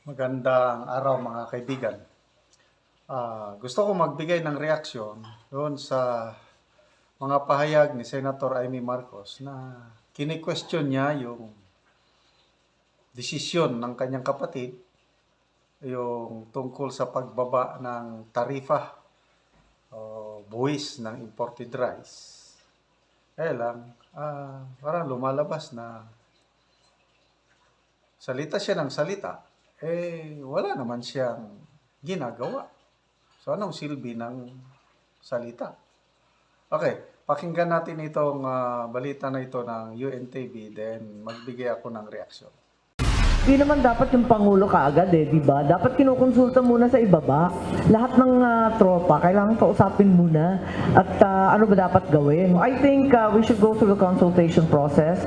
Magandang araw mga kaibigan. Ah, gusto ko magbigay ng reaksyon doon sa mga pahayag ni Senator Amy Marcos na kini-question niya yung desisyon ng kanyang kapatid yung tungkol sa pagbaba ng tarifa o buwis ng imported rice. Kaya lang, ah, parang lumalabas na salita siya ng salita, eh wala naman siyang ginagawa. So anong silbi ng salita? Okay, pakinggan natin itong ah, balita na ito ng UNTV, then magbigay ako ng reaksyon. Di naman dapat yung Pangulo kaagad eh, di ba? Dapat kinukonsulta muna sa ibaba. Lahat ng ah, tropa, kailangan kausapin muna. At ah, ano ba dapat gawin? I think ah, we should go through the consultation process.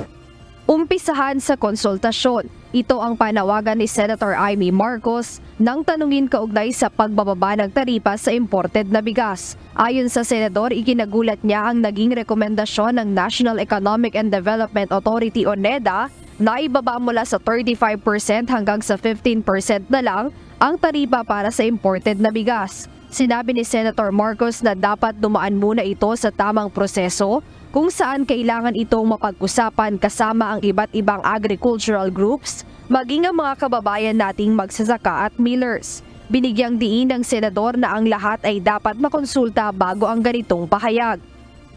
Umpisahan sa konsultasyon. Ito ang panawagan ni Senator Amy Marcos nang tanungin kaugnay sa pagbababa ng taripa sa imported na bigas. Ayon sa senador, ikinagulat niya ang naging rekomendasyon ng National Economic and Development Authority o NEDA na ibaba mula sa 35% hanggang sa 15% na lang ang taripa para sa imported na bigas. Sinabi ni Senator Marcos na dapat dumaan muna ito sa tamang proseso kung saan kailangan itong mapag-usapan kasama ang iba't ibang agricultural groups, maging ang mga kababayan nating magsasaka at millers. Binigyang diin ng senador na ang lahat ay dapat makonsulta bago ang ganitong pahayag.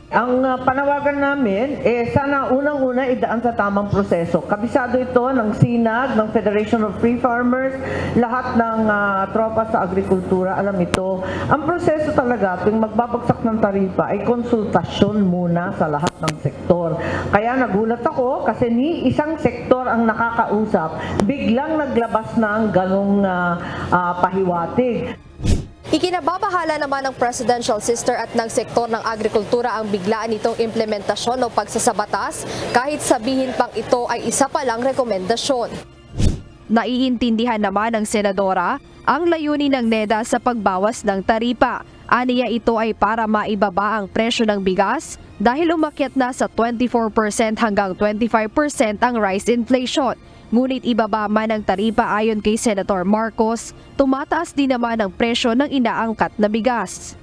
Ang ah, panawagan namin, eh, sana unang-una idaan sa tamang proseso. Kabisado ito ng SINAG, ng Federation of Free Farmers, lahat ng ah, tropa sa agrikultura, alam ito. Ang proseso talaga, tuwing magbabagsak ng tarifa, ay konsultasyon muna sa lahat ng sektor. Kaya nagulat ako kasi ni isang sektor ang nakakausap, biglang naglabas na ang ganong ah, ah, pahiwatig. Ikinababahala naman ng presidential sister at ng sektor ng agrikultura ang biglaan nitong implementasyon o pagsasabatas kahit sabihin pang ito ay isa pa lang rekomendasyon. Naiintindihan naman ng senadora ang layunin ng NEDA sa pagbawas ng taripa. Aniya ito ay para maibaba ang presyo ng bigas dahil umakyat na sa 24% hanggang 25% ang rice inflation. Ngunit ibaba man ang taripa ayon kay Senator Marcos, tumataas din naman ang presyo ng inaangkat na bigas.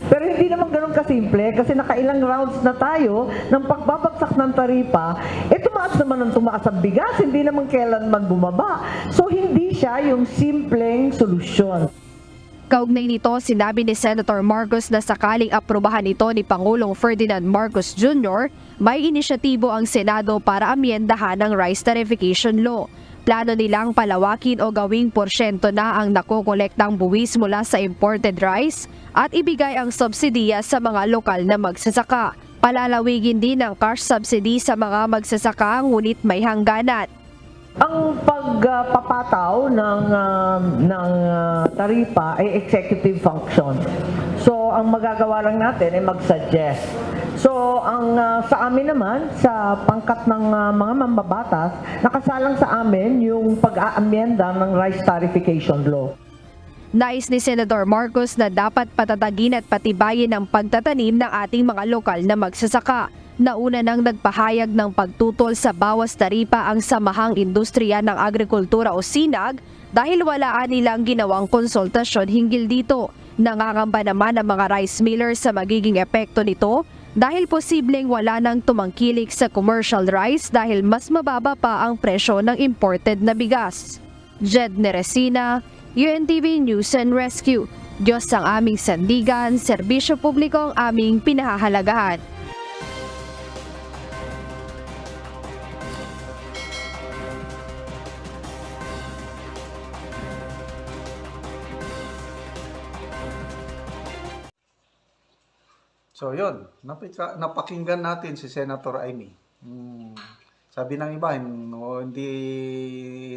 Pero hindi naman ganun kasimple kasi nakailang rounds na tayo ng pagbabagsak ng taripa, eh tumaas naman ang tumaas ang bigas, hindi naman kailanman bumaba. So hindi siya yung simpleng solusyon. Kaugnay nito, sinabi ni Senator Marcos na sakaling aprobahan ito ni Pangulong Ferdinand Marcos Jr., may inisyatibo ang Senado para amyendahan ang rice tarification law. Plano nilang palawakin o gawing porsyento na ang nakokolektang buwis mula sa imported rice at ibigay ang subsidiya sa mga lokal na magsasaka. Palalawigin din ang cash subsidy sa mga magsasaka ngunit may hangganan. Ang pagpapataw ng ah, ng ah, taripa ay executive function. So ang magagawa lang natin ay mag-suggest. So ang ah, sa amin naman sa pangkat ng ah, mga mambabatas, nakasalang sa amin yung pag-aamyenda ng rice tarification law. Nais ni Senador Marcos na dapat patatagin at patibayin ang pagtatanim ng ating mga lokal na magsasaka. Nauna nang nagpahayag ng pagtutol sa bawas taripa ang Samahang Industriya ng Agrikultura o SINAG dahil walaan nilang ginawang konsultasyon hinggil dito. Nangangamba naman ang mga rice millers sa magiging epekto nito dahil posibleng wala nang tumangkilik sa commercial rice dahil mas mababa pa ang presyo ng imported na bigas. Jed Neresina, UNTV News and Rescue. Diyos ang aming sandigan, serbisyo publiko ang aming pinahahalagahan. So yun, napakinggan natin si Senator Amy. Hmm, sabi ng iba, hindi,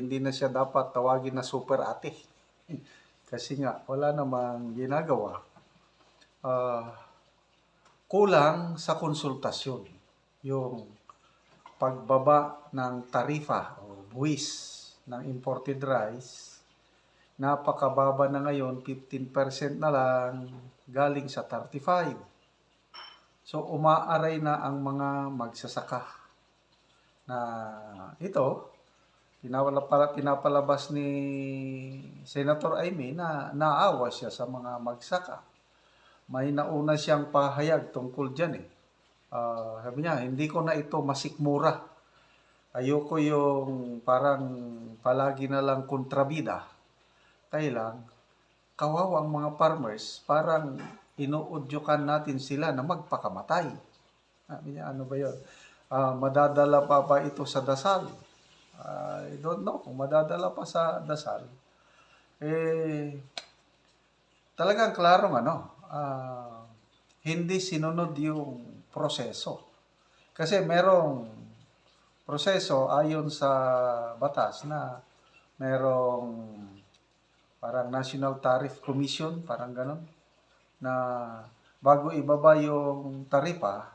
hindi na siya dapat tawagin na super ate. Kasi nga, wala namang ginagawa. Ah, kulang sa konsultasyon yung pagbaba ng tarifa o buwis ng imported rice napakababa na ngayon 15% na lang galing sa 35 So umaaray na ang mga magsasaka na ito pinawala para pinapalabas ni Senator Amy na naawa siya sa mga magsaka. May nauna siyang pahayag tungkol diyan eh. Ah, sabi niya, hindi ko na ito masikmura. Ayoko yung parang palagi na lang kontrabida. Kailang, kawawa ang mga farmers, parang inuudyukan natin sila na magpakamatay. Ano ba yun? Ah, madadala pa ba ito sa dasal? I don't know kung madadala pa sa dasal. Eh, talagang klarong ano, ah, hindi sinunod yung proseso. Kasi merong proseso ayon sa batas na merong parang National Tariff Commission, parang ganon, na bago ibaba yung taripa,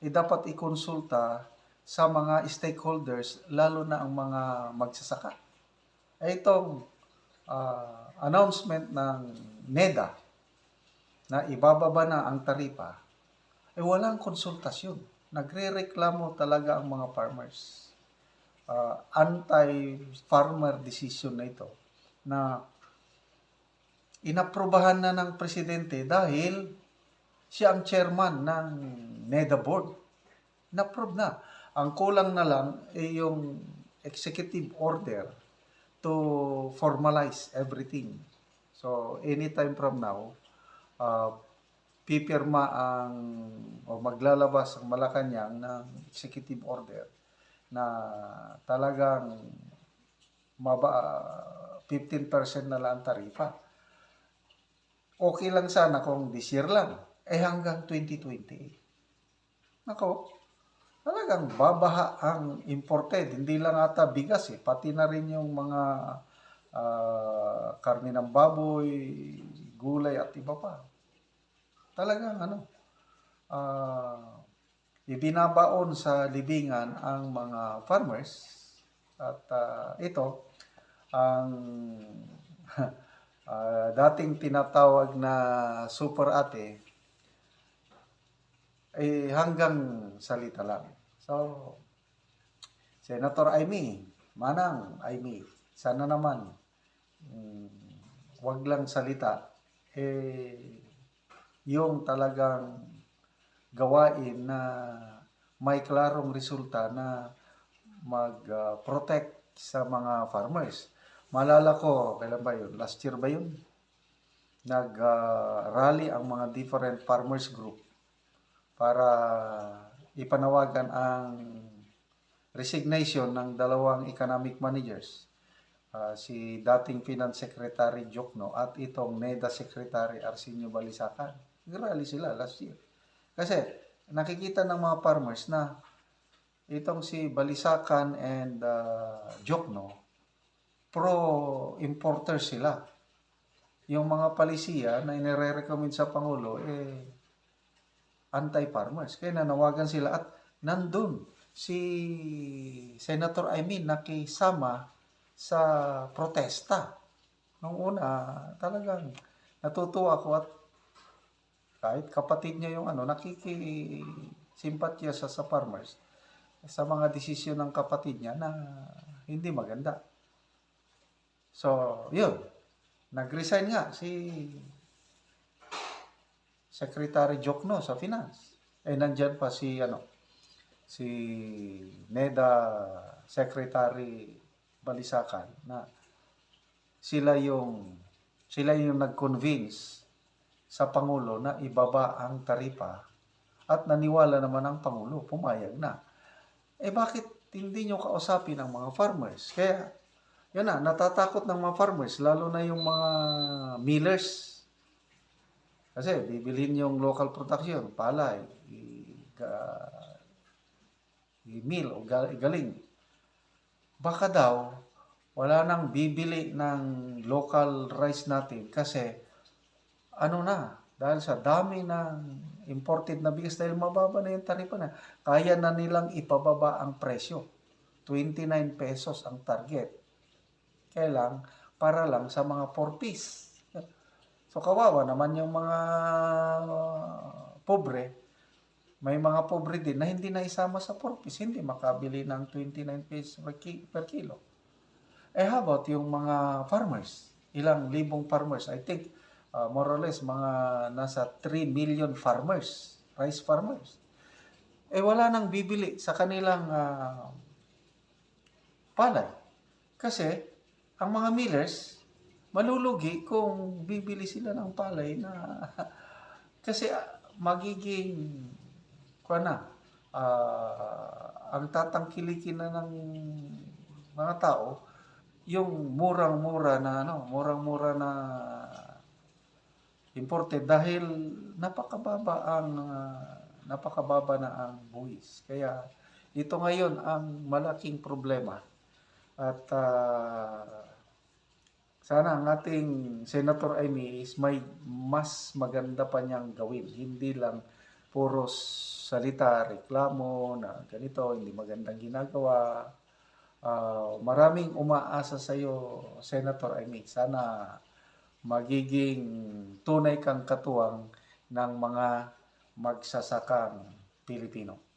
eh dapat ikonsulta sa mga stakeholders, lalo na ang mga magsasaka. Eh itong ah, announcement ng NEDA na ibababa na ang taripa, eh walang konsultasyon. Nagre-reklamo talaga ang mga farmers. Ah, anti-farmer decision na ito na inaprobahan na ng presidente dahil siya ang chairman ng NEDA board. Na-approve na. Ang kulang na lang ay yung executive order to formalize everything. So, anytime from now, uh, pipirma ang o maglalabas ang Malacanang ng executive order na talagang maba, 15% na lang ang tarifa. Okay lang sana kung this year lang. Eh hanggang 2020. Nako, talagang babaha ang imported. Hindi lang ata bigas eh. Pati na rin yung mga ah, karne ng baboy, gulay at iba pa. Talagang ano, ah, ibinabaon sa libingan ang mga farmers at ah, ito ang ah, dating tinatawag na super ate eh hanggang salita lang. So, Senator Amy, Manang Amy, sana naman mm, wag lang salita eh yung talagang gawain na may klarong resulta na mag-protect sa mga farmers. Malala ko, kailan ba yun? Last year ba yun? Nag-rally ang mga different farmers group para ipanawagan ang resignation ng dalawang economic managers, ah, si dating Finance Secretary Jokno at itong NEDA Secretary Arsenio Balisacan. Nag-rally sila last year. Kasi nakikita ng mga farmers na itong si Balisacan and uh, Jokno, pro-importer sila. Yung mga palisiya na inire-recommend sa Pangulo, eh, anti-farmers. Kaya nanawagan sila at nandun si Senator Aimee nakisama sa protesta. Nung una, talagang natutuwa ako at kahit kapatid niya yung ano, nakikisimpatya sa, sa farmers sa mga desisyon ng kapatid niya na hindi maganda. So, yun. Nag-resign nga si Secretary Jokno sa Finance. Eh, nandyan pa si, ano, si NEDA Secretary Balisacan na sila yung sila yung nag-convince sa Pangulo na ibaba ang taripa at naniwala naman ang Pangulo, pumayag na. Eh bakit hindi nyo kausapin ang mga farmers? Kaya, yan na, natatakot ng mga farmers, lalo na yung mga millers. Kasi bibilhin yung local production, palay, i-mill o ga- galing. Baka daw, wala nang bibili ng local rice natin kasi ano na, dahil sa dami ng imported na bigas dahil mababa na yung taripa na, kaya na nilang ipababa ang presyo. 29 pesos ang target. Kaya para lang sa mga 4 piece. So kawawa naman yung mga pobre. May mga pobre din na hindi na isama sa 4 piece, hindi makabili ng 29 pesos per, ki- per kilo. Eh how about yung mga farmers? Ilang libong farmers? I think uh, more or less mga nasa 3 million farmers, rice farmers. Eh wala nang bibili sa kanilang ah, palay. Kasi ang mga millers malulugi kung bibili sila ng palay na kasi ah, magiging kuha na ah, ang tatangkilikin na ng mga tao yung murang-mura na ano, murang-mura na imported dahil napakababa ang ah, napakababa na ang buwis. Kaya ito ngayon ang malaking problema. At ah, sana ang ating Senator Amy is may mas maganda pa niyang gawin. Hindi lang puro salita, reklamo na ganito, hindi magandang ginagawa. Ah, maraming umaasa sa iyo, Senator Amy. Sana magiging tunay kang katuwang ng mga magsasakang Pilipino.